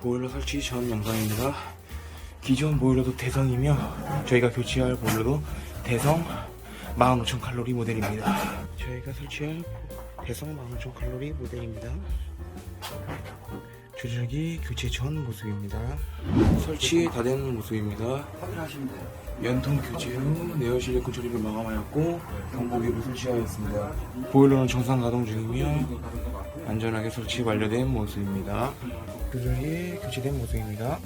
보일러 설치 전 영상입니다. 기존 보일러도 대성이며 저희가 교체할 보일러도 대성 15,000 칼로리 모델입니다. 저희가 설치할 대성 15,000 칼로리 모델입니다. 조절기 교체 전 모습입니다. 설치 다 된 모습입니다. 확인하시면 돼요. 연통 교체 후 내열 실리콘 처리를 마감하였고 경보기를 설치하였습니다. 보일러는 정상 가동 중이며 안전하게 설치 완료된 모습입니다. 조절기 교체된 모습입니다.